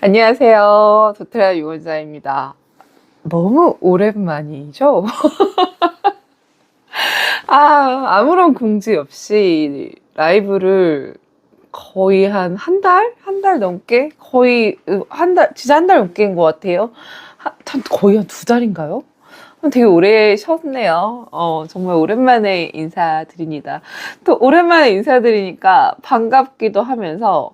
안녕하세요. 도테라 유원자입니다. 너무 오랜만이죠? 아, 아무런 공지 없이 라이브를 거의 한 한 달? 한 달 넘게? 거의 한 달, 진짜 한 달 넘게인 것 같아요. 한, 한- 거의 한 두 달인가요? 되게 오래 쉬었네요. 어, 정말 오랜만에 인사드립니다. 또 오랜만에 인사드리니까 반갑기도 하면서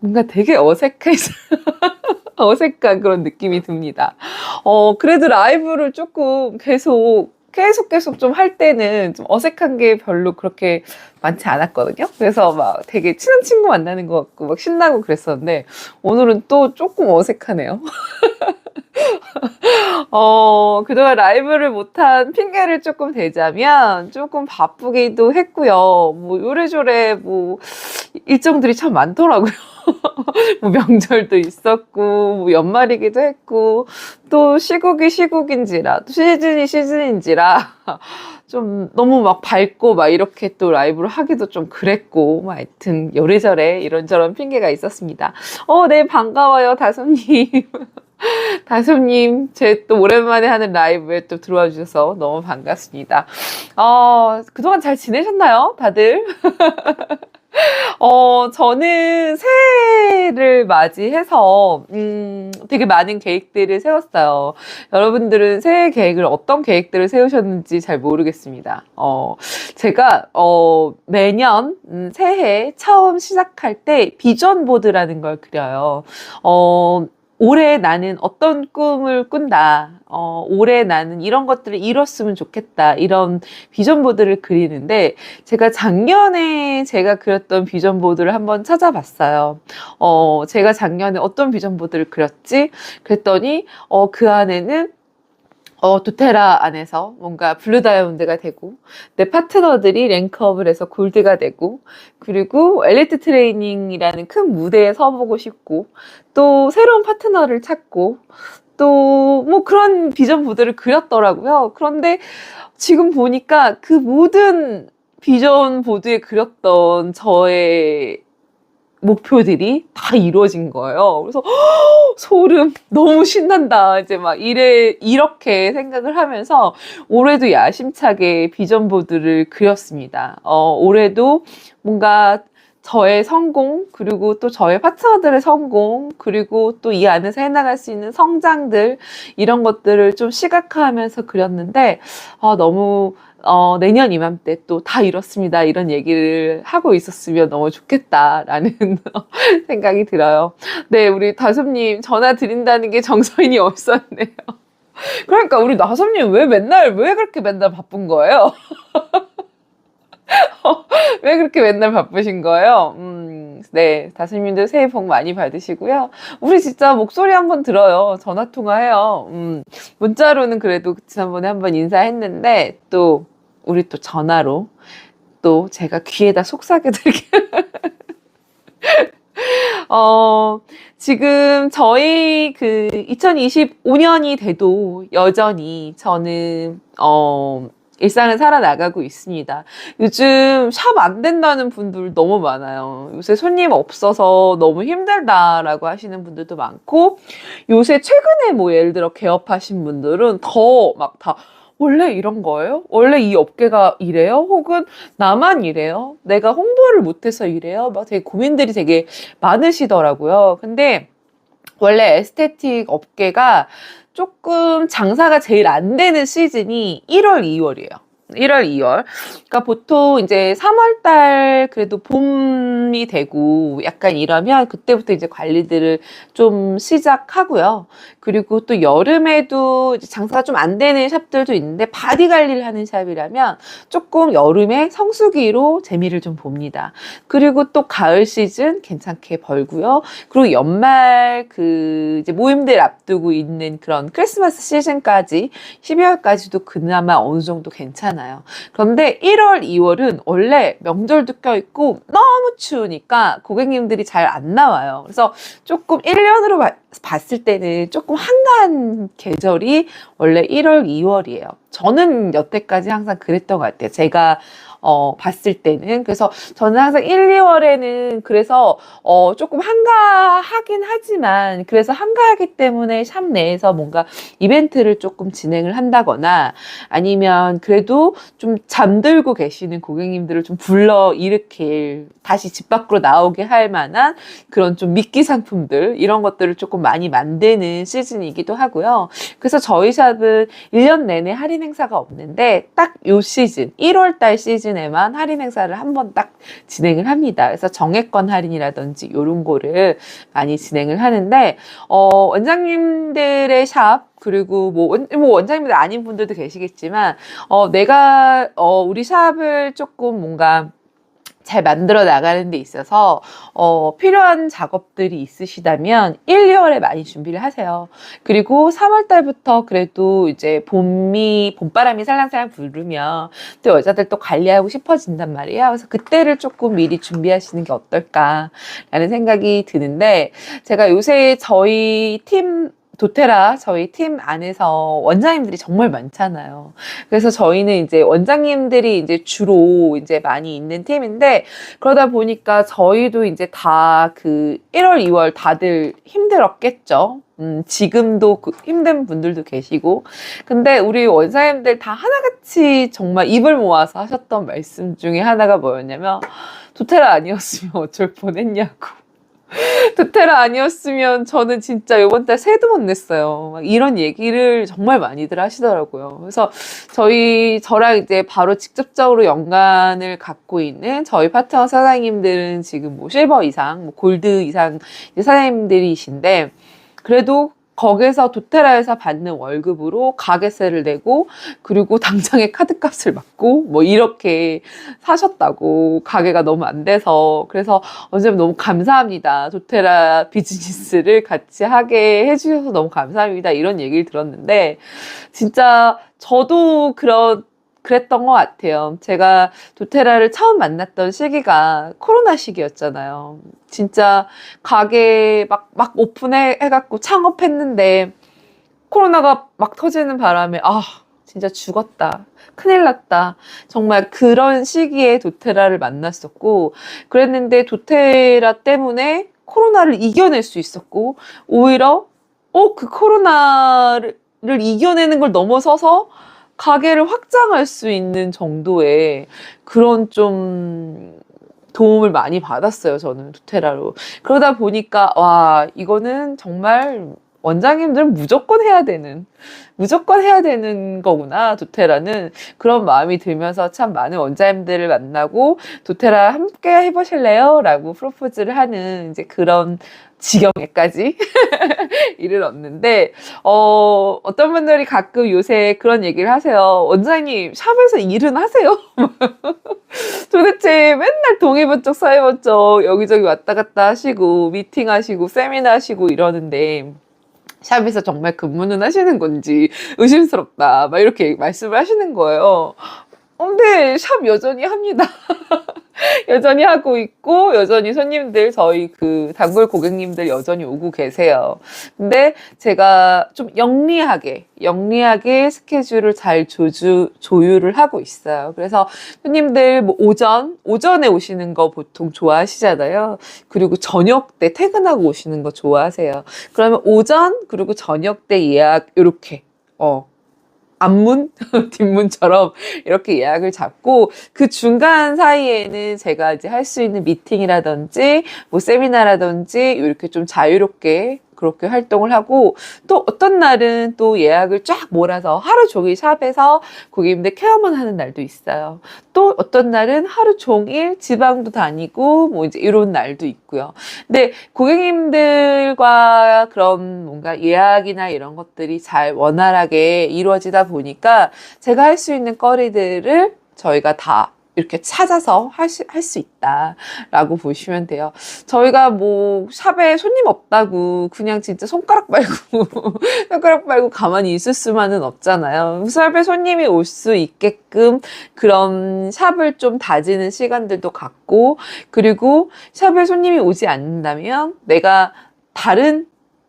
뭔가 되게 어색해서 어색한 그런 느낌이 듭니다. 어, 그래도 라이브를 조금 계속 계속 계속 좀 할 때는 좀 어색한 게 별로 그렇게 많지 않았거든요. 그래서 막 되게 친한 친구 만나는 것 같고 막 신나고 그랬었는데 오늘은 또 조금 어색하네요. 어, 그동안 라이브를 못한 핑계를 조금 대자면 조금 바쁘기도 했고요. 뭐 요래조래 뭐 일정들이 참 많더라고요. 뭐 명절도 있었고, 뭐 연말이기도 했고, 또 시국이 시국인지라, 또 시즌이 시즌인지라, 좀 너무 막 밝고 막 이렇게 또 라이브를 하기도 좀 그랬고, 뭐 하여튼 요래저래 이런저런 핑계가 있었습니다. 어, 네, 반가워요, 다솜님. 다솜님, 제 또 오랜만에 하는 라이브에 또 들어와 주셔서 너무 반갑습니다. 어, 그동안 잘 지내셨나요? 다들? 어, 저는 새해를 맞이해서, 음, 되게 많은 계획들을 세웠어요. 여러분들은 새해 계획을 어떤 계획들을 세우셨는지 잘 모르겠습니다. 어, 제가, 어, 매년, 음, 새해 처음 시작할 때 비전 보드라는 걸 그려요. 어, 올해 나는 어떤 꿈을 꾼다. 어, 올해 나는 이런 것들을 이뤘으면 좋겠다. 이런 비전 보드를 그리는데 제가 작년에 제가 그렸던 비전 보드를 한번 찾아봤어요. 어, 제가 작년에 어떤 비전 보드를 그렸지? 그랬더니 어, 그 안에는 어, 도테라 안에서 뭔가 블루 다이아몬드가 되고, 내 파트너들이 랭크업을 해서 골드가 되고, 그리고 엘리트 트레이닝이라는 큰 무대에 서보고 싶고, 또 새로운 파트너를 찾고, 또 뭐 그런 비전 보드를 그렸더라고요. 그런데 지금 보니까 그 모든 비전 보드에 그렸던 저의 목표들이 다 이루어진 거예요. 그래서 허, 소름 너무 신난다. 이제 막 이래 이렇게 생각을 하면서 올해도 야심차게 비전 보드를 그렸습니다. 어, 올해도 뭔가 저의 성공, 그리고 또 저의 파트너들의 성공, 그리고 또 이 안에서 해나갈 수 있는 성장들, 이런 것들을 좀 시각화하면서 그렸는데, 아, 너무, 어, 내년 이맘때 또 다 이렇습니다. 이런 얘기를 하고 있었으면 너무 좋겠다라는 생각이 들어요. 네, 우리 다솜님 전화 드린다는 게 정서인이 없었네요. 그러니까 우리 다솜님 왜 맨날, 왜 그렇게 맨날 바쁜 거예요? 왜 그렇게 맨날 바쁘신 거예요? 음, 네. 다솜님도 새해 복 많이 받으시고요. 우리 진짜 목소리 한번 들어요. 전화 통화해요. 음, 문자로는 그래도 지난번에 한번 인사했는데, 또, 우리 또 전화로, 또 제가 귀에다 속삭여 드릴게요. 어, 지금 저희 그 2025년이 돼도 여전히 저는, 어, 일상을 살아나가고 있습니다. 요즘 샵 안 된다는 분들 너무 많아요. 요새 손님 없어서 너무 힘들다라고 하시는 분들도 많고, 요새 최근에 뭐 예를 들어 개업하신 분들은 더 막 다, 원래 이런 거예요? 원래 이 업계가 이래요? 혹은 나만 이래요? 내가 홍보를 못해서 이래요? 막 되게 고민들이 되게 많으시더라고요. 근데 원래 에스테틱 업계가 조금 장사가 제일 안 되는 시즌이 1월, 2월이에요. 1월, 2월. 그러니까 보통 이제 3월 달 그래도 봄이 되고 약간 이러면 그때부터 이제 관리들을 좀 시작하고요. 그리고 또 여름에도 장사가 좀 안 되는 샵들도 있는데 바디 관리를 하는 샵이라면 조금 여름에 성수기로 재미를 좀 봅니다. 그리고 또 가을 시즌 괜찮게 벌고요. 그리고 연말 그 이제 모임들 앞두고 있는 그런 크리스마스 시즌까지 12월까지도 그나마 어느 정도 괜찮아요. 그런데 1월, 2월은 원래 명절도 껴있고 너무 추우니까 고객님들이 잘 안 나와요. 그래서 조금 1년으로 봤을 때는 조금 한가한 계절이 원래 1월, 2월이에요. 저는 여태까지 항상 그랬던 것 같아요. 제가 어, 봤을 때는. 그래서 저는 항상 1, 2월에는 그래서 어, 조금 한가하긴 하지만 그래서 한가하기 때문에 샵 내에서 뭔가 이벤트를 조금 진행을 한다거나 아니면 그래도 좀 잠들고 계시는 고객님들을 좀 불러 일으킬 다시 집 밖으로 나오게 할 만한 그런 좀 미끼 상품들 이런 것들을 조금 많이 만드는 시즌이기도 하고요. 그래서 저희 샵은 1년 내내 할인 행사가 없는데 딱 요 시즌 1월 달 시즌 에만 할인 행사를 한 번 딱 진행을 합니다. 그래서 정액권 할인이라든지 요런 거를 많이 진행을 하는데 어 원장님들의 샵 그리고 뭐, 원, 뭐 원장님들 아닌 분들도 계시겠지만 어 내가 어 우리 샵을 조금 뭔가 잘 만들어 나가는 데 있어서 어, 필요한 작업들이 있으시다면 1, 2월에 많이 준비를 하세요. 그리고 3월 달부터 그래도 이제 봄이 봄바람이 살랑살랑 부르면 또 여자들 또 관리하고 싶어진단 말이에요. 그래서 그때를 조금 미리 준비하시는 게 어떨까라는 생각이 드는데 제가 요새 저희 팀 도테라 저희 팀 안에서 원장님들이 정말 많잖아요. 그래서 저희는 이제 원장님들이 이제 주로 이제 많이 있는 팀인데 그러다 보니까 저희도 이제 다 그 1월, 2월 다들 힘들었겠죠. 음, 지금도 그 힘든 분들도 계시고. 근데 우리 원사님들 다 하나같이 정말 입을 모아서 하셨던 말씀 중에 하나가 뭐였냐면 도테라 아니었으면 어쩔 뻔했냐고. 도테라 아니었으면 저는 진짜 이번 달 세도 못 냈어요. 막 이런 얘기를 정말 많이들 하시더라고요. 그래서 저희, 저랑 이제 바로 직접적으로 연관을 갖고 있는 저희 파트너 사장님들은 지금 뭐 실버 이상, 뭐 골드 이상 사장님들이신데, 그래도 거기서 도테라에서 받는 월급으로 가게세를 내고 그리고 당장에 카드값을 받고 뭐 이렇게 사셨다고 가게가 너무 안 돼서. 그래서 언제면 너무 감사합니다. 도테라 비즈니스를 같이 하게 해주셔서 너무 감사합니다. 이런 얘기를 들었는데 진짜 저도 그런 그랬던 것 같아요. 제가 도테라를 처음 만났던 시기가 코로나 시기였잖아요. 진짜 가게 막, 막 오픈해, 해갖고 창업했는데 코로나가 막 터지는 바람에, 아, 진짜 죽었다. 큰일 났다. 정말 그런 시기에 도테라를 만났었고, 그랬는데 도테라 때문에 코로나를 이겨낼 수 있었고, 오히려, 어, 그 코로나를 이겨내는 걸 넘어서서 가게를 확장할 수 있는 정도의 그런 좀 도움을 많이 받았어요. 저는 도테라로. 그러다 보니까 와 이거는 정말 원장님들은 무조건 해야 되는 무조건 해야 되는 거구나 도테라는 그런 마음이 들면서 참 많은 원장님들을 만나고 도테라 함께 해보실래요? 라고 프로포즈를 하는 이제 그런 지경에까지 이르렀는데 어 어떤 분들이 가끔 요새 그런 얘기를 하세요 원장님 샵에서 일은 하세요 도대체 맨날 동해번쩍 서해번쩍 여기저기 왔다 갔다 하시고 미팅 하시고 세미나 하시고 이러는데 샵에서 정말 근무는 하시는 건지 의심스럽다. 막 이렇게 말씀을 하시는 거예요. 어, 근데 샵 여전히 합니다. 여전히 하고 있고 여전히 손님들 저희 그 단골 고객님들 여전히 오고 계세요. 근데 제가 좀 영리하게 영리하게 스케줄을 잘 조주 조율을 하고 있어요. 그래서 손님들 뭐 오전 오전에 오시는 거 보통 좋아하시잖아요. 그리고 저녁 때 퇴근하고 오시는 거 좋아하세요. 그러면 오전 그리고 저녁 때 예약 이렇게 어 앞문, 뒷문처럼 이렇게 예약을 잡고 그 중간 사이에는 제가 이제 할 수 있는 미팅이라든지 뭐 세미나라든지 이렇게 좀 자유롭게 그렇게 활동을 하고 또 어떤 날은 또 예약을 쫙 몰아서 하루 종일 샵에서 고객님들 케어만 하는 날도 있어요. 또 어떤 날은 하루 종일 지방도 다니고 뭐 이제 이런 날도 있고요. 근데 고객님들과 그런 뭔가 예약이나 이런 것들이 잘 원활하게 이루어지다 보니까 제가 할 수 있는 거리들을 저희가 다 이렇게 찾아서 할 수 있다라고 보시면 돼요. 저희가 뭐 샵에 손님 없다고 그냥 진짜 손가락 빨고 손가락 빨고 가만히 있을 수만은 없잖아요. 샵에 손님이 올 수 있게끔 그런 샵을 좀 다지는 시간들도 갖고 그리고 샵에 손님이 오지 않는다면 내가 다른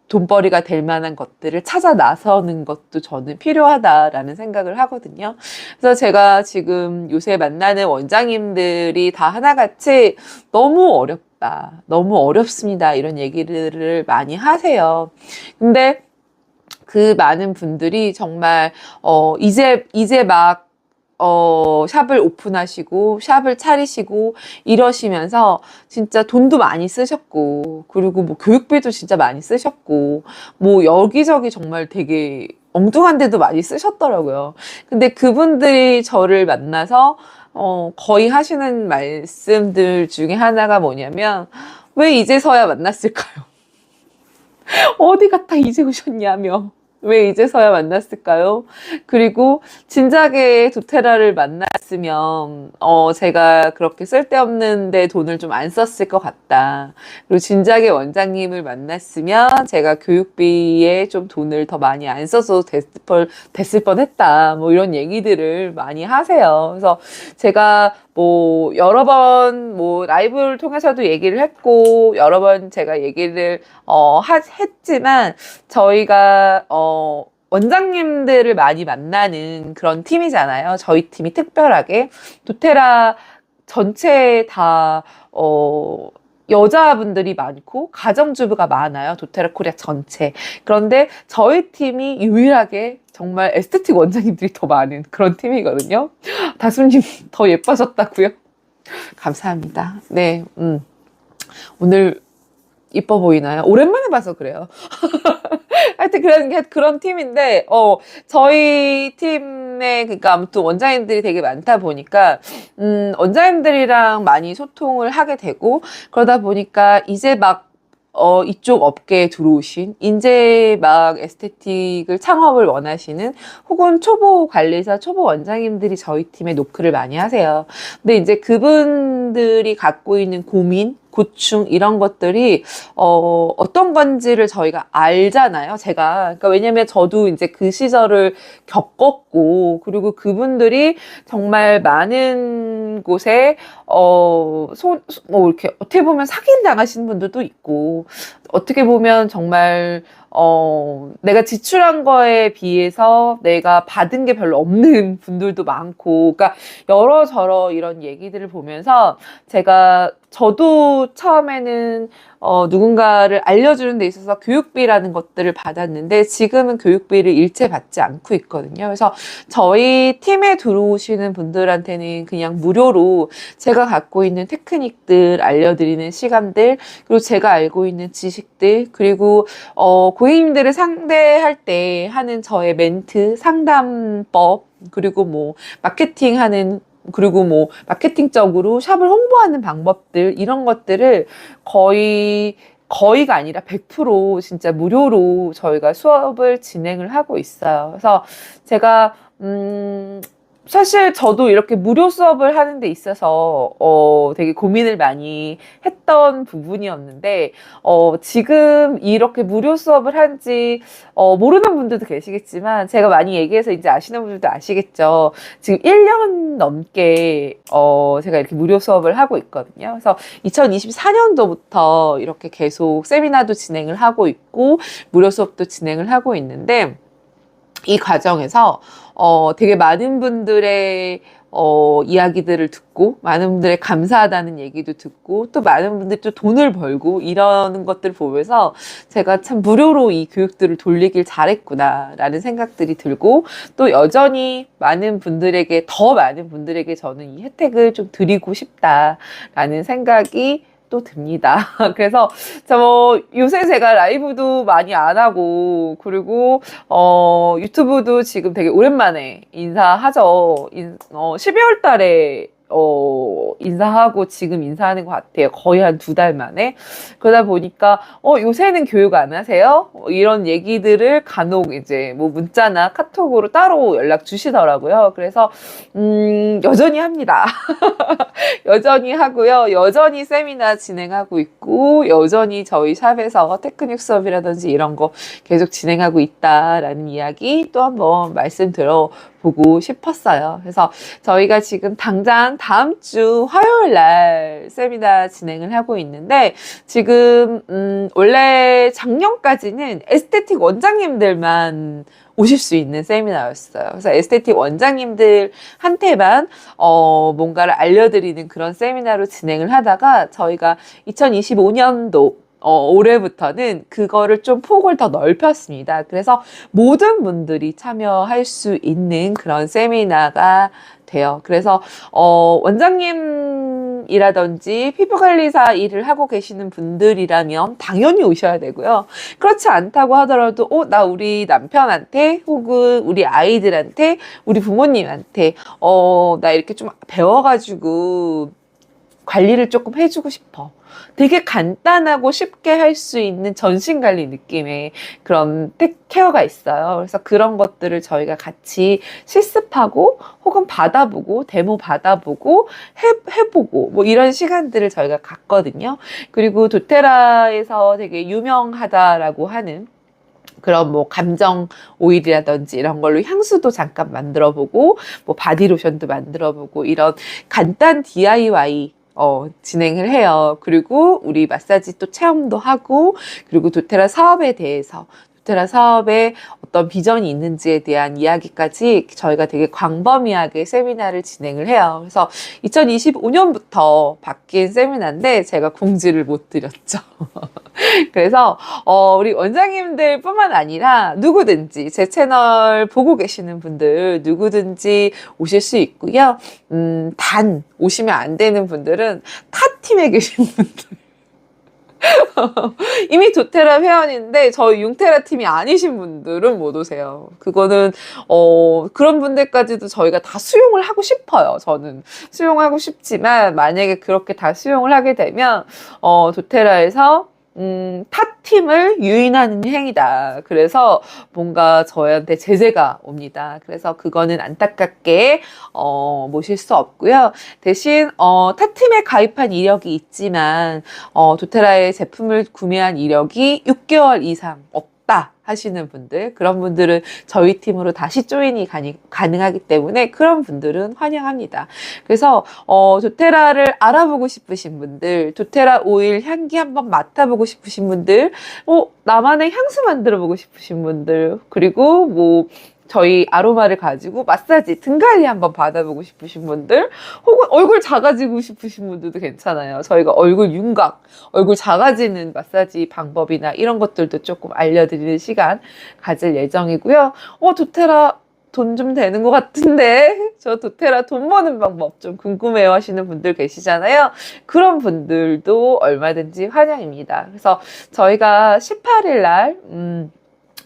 돈벌이가 될 만한 것들을 찾아 나서는 것도 저는 필요하다라는 생각을 하거든요. 그래서 제가 지금 요새 만나는 원장님들이 다 하나같이 너무 어렵다. 너무 어렵습니다. 이런 얘기를 많이 하세요. 근데 그 많은 분들이 정말, 어, 이제, 이제 막, 어, 샵을 오픈하시고, 샵을 차리시고, 이러시면서 진짜 돈도 많이 쓰셨고, 그리고 뭐 교육비도 진짜 많이 쓰셨고, 뭐 여기저기 정말 되게 엉뚱한 데도 많이 쓰셨더라고요. 근데 그분들이 저를 만나서, 어, 거의 하시는 말씀들 중에 하나가 뭐냐면, 왜 이제서야 만났을까요? 어디 갔다 이제 오셨냐며. 왜 이제서야 만났을까요? 그리고 진작에 도테라를 만났으면 어 제가 그렇게 쓸데없는데 돈을 좀 안 썼을 것 같다. 그리고 진작에 원장님을 만났으면 제가 교육비에 좀 돈을 더 많이 안 써서 됐을, 뻔, 됐을 뻔했다. 뭐 이런 얘기들을 많이 하세요. 그래서 제가 뭐 여러 번 뭐 라이브를 통해서도 얘기를 했고 여러 번 제가 얘기를 어 하, 했지만 저희가 어 원장님들을 많이 만나는 그런 팀이잖아요. 저희 팀이 특별하게 도테라 전체 다 어. 여자분들이 많고 가정주부가 많아요. 도테라 코리아 전체. 그런데 저희 팀이 유일하게 정말 에스테틱 원장님들이 더 많은 그런 팀이거든요. 다수님 더 예뻐졌다고요? 감사합니다. 네, 음. 오늘 이뻐 보이나요? 오랜만에 봐서 그래요. 하여튼 그런 게 그런 팀인데 어 저희 팀에 그러니까 아무튼 원장님들이 되게 많다 보니까 음 원장님들이랑 많이 소통을 하게 되고 그러다 보니까 이제 막 어, 이쪽 업계에 들어오신, 이제 막 에스테틱을 창업을 원하시는 혹은 초보 관리사, 초보 원장님들이 저희 팀에 노크를 많이 하세요. 근데 이제 그분들이 갖고 있는 고민, 고충 이런 것들이 어, 어떤 건지를 저희가 알잖아요. 제가 그러니까 왜냐면 저도 이제 그 시절을 겪었고 그리고 그분들이 정말 많은 곳에 어소뭐 이렇게 어떻게 보면 사기를 당하시는 분들도 있고 어떻게 보면 정말 어, 내가 지출한 거에 비해서 내가 받은 게 별로 없는 분들도 많고, 그러니까 여러저러 이런 얘기들을 보면서 제가 저도 처음에는 어, 누군가를 알려주는 데 있어서 교육비라는 것들을 받았는데 지금은 교육비를 일체 받지 않고 있거든요. 그래서 저희 팀에 들어오시는 분들한테는 그냥 무료로 제가 갖고 있는 테크닉들 알려드리는 시간들 그리고 제가 알고 있는 지식들 그리고 어, 고객님들을 상대할 때 하는 저의 멘트 상담법 그리고 뭐 마케팅 하는 그리고 뭐 마케팅적으로 샵을 홍보하는 방법들 이런 것들을 거의 거의가 아니라 100% 진짜 무료로 저희가 수업을 진행을 하고 있어요. 그래서 제가 음 사실 저도 이렇게 무료 수업을 하는 데 있어서 어 되게 고민을 많이 했던 부분이었는데 어 지금 이렇게 무료 수업을 한지 어 모르는 분들도 계시겠지만 제가 많이 얘기해서 이제 아시는 분들도 아시겠죠. 지금 1년 넘게 어 제가 이렇게 무료 수업을 하고 있거든요. 그래서 2024년도부터 이렇게 계속 세미나도 진행을 하고 있고 무료 수업도 진행을 하고 있는데 이 과정에서 어, 되게 많은 분들의 어, 이야기들을 듣고, 많은 분들의 감사하다는 얘기도 듣고, 또 많은 분들이 또 돈을 벌고, 이러는 것들 보면서 제가 참 무료로 이 교육들을 돌리길 잘했구나라는 생각들이 들고, 또 여전히 많은 분들에게, 더 많은 분들에게 저는 이 혜택을 좀 드리고 싶다라는 생각이 또 듭니다. 그래서 저 요새 제가 라이브도 많이 안 하고 그리고 어 유튜브도 지금 되게 오랜만에 인사하죠. 인, 어 12월 달에 어, 인사하고 지금 인사하는 것 같아요. 거의 한 두 달 만에. 그러다 보니까, 어, 요새는 교육 안 하세요? 어, 이런 얘기들을 간혹 이제 뭐 문자나 카톡으로 따로 연락 주시더라고요. 그래서, 음, 여전히 합니다. 여전히 하고요. 여전히 세미나 진행하고 있고, 여전히 저희 샵에서 테크닉 수업이라든지 이런 거 계속 진행하고 있다라는 이야기 또 한번 말씀드려 보고 싶었어요. 그래서 저희가 지금 당장 다음 주 화요일 날 세미나 진행을 하고 있는데 지금 음 원래 작년까지는 에스테틱 원장님들만 오실 수 있는 세미나였어요. 그래서 에스테틱 원장님들한테만 어 뭔가를 알려드리는 그런 세미나로 진행을 하다가 저희가 2025년도 어, 올해부터는 그거를 좀 폭을 더 넓혔습니다. 그래서 모든 분들이 참여할 수 있는 그런 세미나가 돼요. 그래서 어, 원장님이라든지 피부관리사 일을 하고 계시는 분들이라면 당연히 오셔야 되고요. 그렇지 않다고 하더라도 어, 나 우리 남편한테 혹은 우리 아이들한테 우리 부모님한테 어, 나 이렇게 좀 배워가지고 관리를 조금 해주고 싶어. 되게 간단하고 쉽게 할 수 있는 전신 관리 느낌의 그런 텍 케어가 있어요. 그래서 그런 것들을 저희가 같이 실습하고 혹은 받아보고 데모 받아보고 해, 해보고 뭐 이런 시간들을 저희가 갖거든요. 그리고 도테라에서 되게 유명하다라고 하는 그런 뭐 감정 오일이라든지 이런 걸로 향수도 잠깐 만들어 보고 뭐 바디로션도 만들어 보고 이런 간단 DIY 어, 진행을 해요. 그리고 우리 마사지 또 체험도 하고, 그리고 도테라 사업에 대해서, 도테라 사업에 어떤 비전이 있는지에 대한 이야기까지 저희가 되게 광범위하게 세미나를 진행을 해요. 그래서 2025년부터 바뀐 세미나인데 제가 공지를 못 드렸죠. 그래서 어, 우리 원장님들 뿐만 아니라 누구든지 제 채널 보고 계시는 분들 누구든지 오실 수 있고요. 음, 단 오시면 안 되는 분들은 타 팀에 계신 분들. 이미 도테라 회원인데 저희 융테라 팀이 아니신 분들은 못 오세요. 그거는 어 그런 분들까지도 저희가 다 수용을 하고 싶어요. 저는 수용하고 싶지만 만약에 그렇게 다 수용을 하게 되면 어 도테라에서 음, 타 팀을 유인하는 행위다. 그래서 뭔가 저한테 제재가 옵니다. 그래서 그거는 안타깝게 어, 모실 수 없고요. 대신 어, 타 팀에 가입한 이력이 있지만 어, 도테라의 제품을 구매한 이력이 6개월 이상 없다. 하시는 분들, 그런 분들은 저희 팀으로 다시 조인이 가능하기 때문에 그런 분들은 환영합니다. 그래서, 어, 도테라를 알아보고 싶으신 분들, 도테라 오일 향기 한번 맡아보고 싶으신 분들, 어, 나만의 향수 만들어 보고 싶으신 분들, 그리고 뭐, 저희 아로마를 가지고 마사지, 등 관리 한번 받아보고 싶으신 분들, 혹은 얼굴 작아지고 싶으신 분들도 괜찮아요. 저희가 얼굴 윤곽, 얼굴 작아지는 마사지 방법이나 이런 것들도 조금 알려드리는 시간 가질 예정이고요. 어, 도테라 돈좀 되는 것 같은데 저 도테라 돈 버는 방법 좀 궁금해요 하시는 분들 계시잖아요. 그런 분들도 얼마든지 환영입니다. 그래서 저희가 18일 날 음,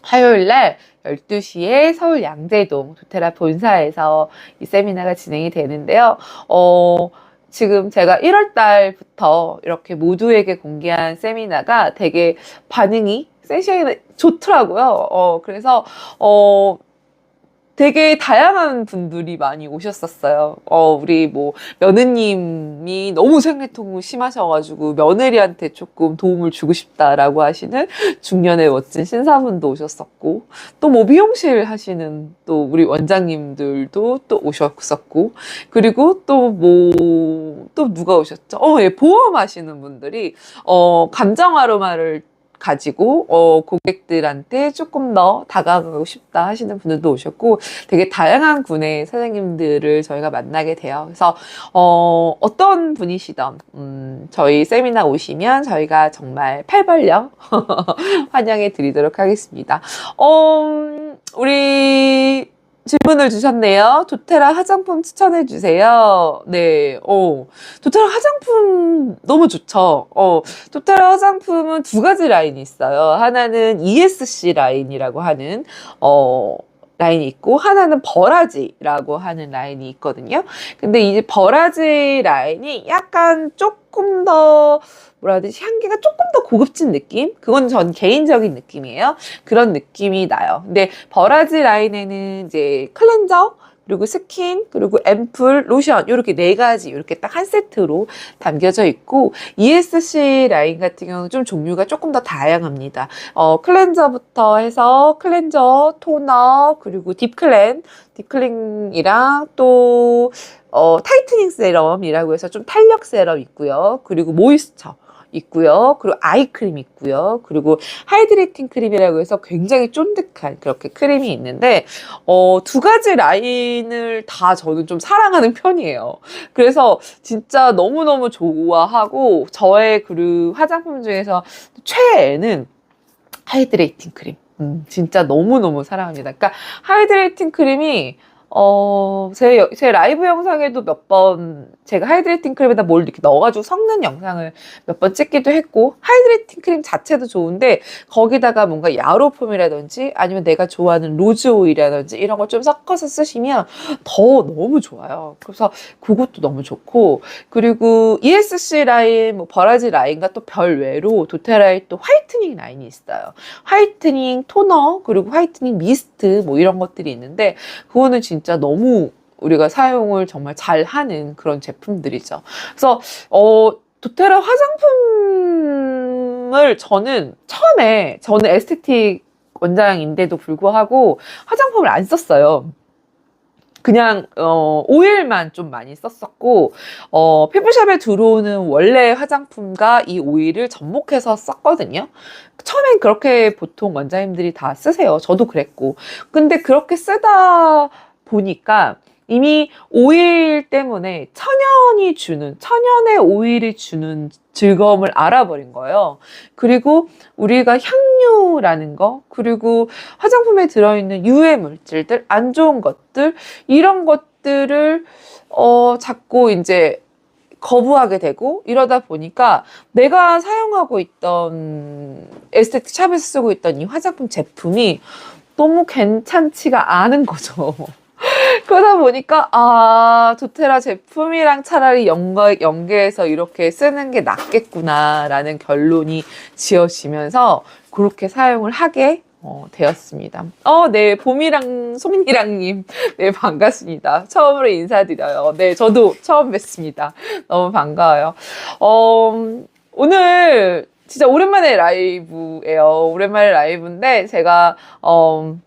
화요일 날 12시에 서울 양재동 도테라 본사에서 이 세미나가 진행이 되는데요. 어, 지금 제가 1월 달부터 이렇게 모두에게 공개한 세미나가 되게 반응이 세션이 좋더라고요. 어, 그래서, 어, 되게 다양한 분들이 많이 오셨었어요. 어, 우리 뭐, 며느님이 너무 생리통이 심하셔가지고, 며느리한테 조금 도움을 주고 싶다라고 하시는 중년의 멋진 신사분도 오셨었고, 또 뭐 미용실 하시는 또 우리 원장님들도 또 오셨었고, 그리고 또 뭐, 또 누가 오셨죠? 어, 예, 보험 하시는 분들이, 어, 감정 아로마를 가지고 어, 고객들한테 조금 더 다가가고 싶다 하시는 분들도 오셨고 되게 다양한 군의 사장님들을 저희가 만나게 돼요. 그래서 어, 어떤 분이시던 음, 저희 세미나 오시면 저희가 정말 팔 벌려 환영해 드리도록 하겠습니다. 어, 우리 질문을 주셨네요. 도테라 화장품 추천해 주세요. 네, 어, 도테라 화장품 너무 좋죠. 어, 도테라 화장품은 두 가지 라인이 있어요. 하나는 ESC 라인이라고 하는, 어, 라인이 있고, 하나는 버라지라고 하는 라인이 있거든요. 근데 이제 버라지 라인이 약간 조금 더, 뭐라 해야 되지? 향기가 조금 더 고급진 느낌? 그건 전 개인적인 느낌이에요. 그런 느낌이 나요. 근데 버라지 라인에는 이제 클렌저, 그리고 스킨, 그리고 앰플, 로션 이렇게 네 가지 이렇게 딱 한 세트로 담겨져 있고 ESC 라인 같은 경우는 좀 종류가 조금 더 다양합니다. 어, 클렌저부터 해서 클렌저, 토너, 그리고 딥클렌, 딥클렌이랑 또 어, 타이트닝 세럼이라고 해서 좀 탄력 세럼 있고요. 그리고 모이스처 있고요. 그리고 아이크림 있고요. 그리고 하이드레이팅 크림이라고 해서 굉장히 쫀득한 그렇게 크림이 있는데 어, 두 가지 라인을 다 저는 좀 사랑하는 편이에요. 그래서 진짜 너무너무 좋아하고 저의 그 화장품 중에서 최애는 하이드레이팅 크림. 음, 진짜 너무너무 사랑합니다. 그러니까 하이드레이팅 크림이 어, 제, 제 라이브 영상에도 몇 번 제가 하이드레이팅 크림에다 뭘 이렇게 넣어가지고 섞는 영상을 몇 번 찍기도 했고, 하이드레이팅 크림 자체도 좋은데, 거기다가 뭔가 야로폼이라든지 아니면 내가 좋아하는 로즈 오일이라든지 이런 걸 좀 섞어서 쓰시면 더 너무 좋아요. 그래서 그것도 너무 좋고, 그리고 ESC 라인, 뭐 버라지 라인과 또 별외로 도테라의 또 화이트닝 라인이 있어요. 화이트닝 토너, 그리고 화이트닝 미스트 뭐 이런 것들이 있는데, 그거는 진짜 너무 우리가 사용을 정말 잘 하는 그런 제품들이죠. 그래서, 어, 도테라 화장품을 저는 처음에, 저는 에스테틱 원장인데도 불구하고 화장품을 안 썼어요. 그냥 어 오일만 좀 많이 썼었고 어 피부샵에 들어오는 원래 화장품과 이 오일을 접목해서 썼거든요. 처음엔 그렇게 보통 원장님들이 다 쓰세요. 저도 그랬고. 근데 그렇게 쓰다 보니까 이미 오일 때문에 천연이 주는, 천연의 오일이 주는 즐거움을 알아버린 거예요. 그리고 우리가 향유라는 거, 그리고 화장품에 들어있는 유해 물질들, 안 좋은 것들, 이런 것들을, 어, 자꾸 이제 거부하게 되고 이러다 보니까 내가 사용하고 있던 에스테틱 샵에서 쓰고 있던 이 화장품 제품이 너무 괜찮지가 않은 거죠. 그러다 보니까 아 도테라 제품이랑 차라리 연계, 연계해서 이렇게 쓰는 게 낫겠구나라는 결론이 지어지면서 그렇게 사용을 하게 어, 되었습니다. 어, 네, 봄이랑 소민이랑님, 네, 반갑습니다. 처음으로 인사드려요. 네, 저도 처음 뵙습니다. 너무 반가워요. 어, 오늘 진짜 오랜만에 라이브예요. 오랜만에 라이브인데 제가 어,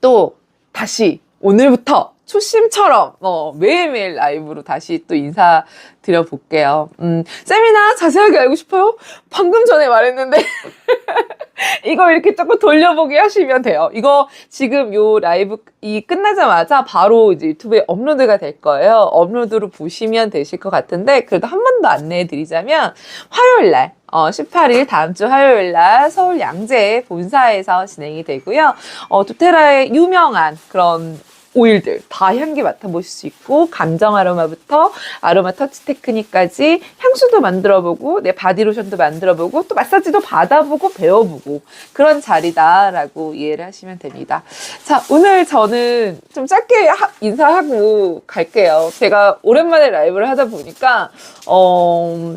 또 다시 오늘부터 초심처럼 어, 매일매일 라이브로 다시 또 인사드려 볼게요. 음, 세미나 자세하게 알고 싶어요? 방금 전에 말했는데 이거 이렇게 조금 돌려보기 하시면 돼요. 이거 지금 요 라이브 이 끝나자마자 바로 이제 유튜브에 업로드가 될 거예요. 업로드로 보시면 되실 것 같은데 그래도 한 번 더 안내해 드리자면 화요일 날 어, 18일 다음 주 화요일 날 서울 양재 본사에서 진행이 되고요. 어, 도테라의 유명한 그런 오일들 다 향기 맡아보실 수 있고 감정 아로마부터 아로마 터치 테크닉까지 향수도 만들어보고 내 바디로션도 만들어보고 또 마사지도 받아보고 배워보고 그런 자리다라고 이해를 하시면 됩니다. 자 오늘 저는 좀 짧게 하- 인사하고 갈게요. 제가 오랜만에 라이브를 하다 보니까 어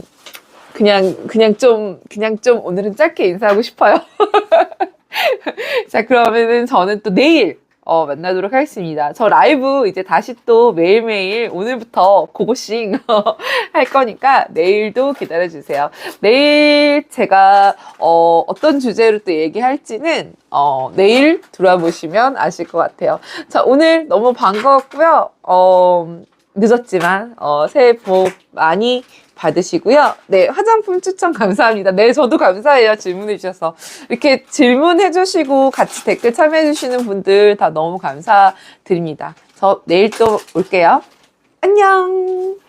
그냥 그냥 좀 그냥 좀 오늘은 짧게 인사하고 싶어요. 자 그러면은 저는 또 내일 어, 만나도록 하겠습니다. 저 라이브 이제 다시 또 매일매일 오늘부터 고고싱 할 거니까 내일도 기다려주세요. 내일 제가 어, 어떤 주제로 또 얘기할지는 어, 내일 들어보시면 아실 것 같아요. 자, 오늘 너무 반가웠고요. 어, 늦었지만 어, 새해 복 많이 받으시고요. 네, 화장품 추천 감사합니다. 네, 저도 감사해요. 질문해 주셔서. 이렇게 질문해 주시고 같이 댓글 참여해 주시는 분들 다 너무 감사드립니다. 저 내일 또 올게요. 안녕!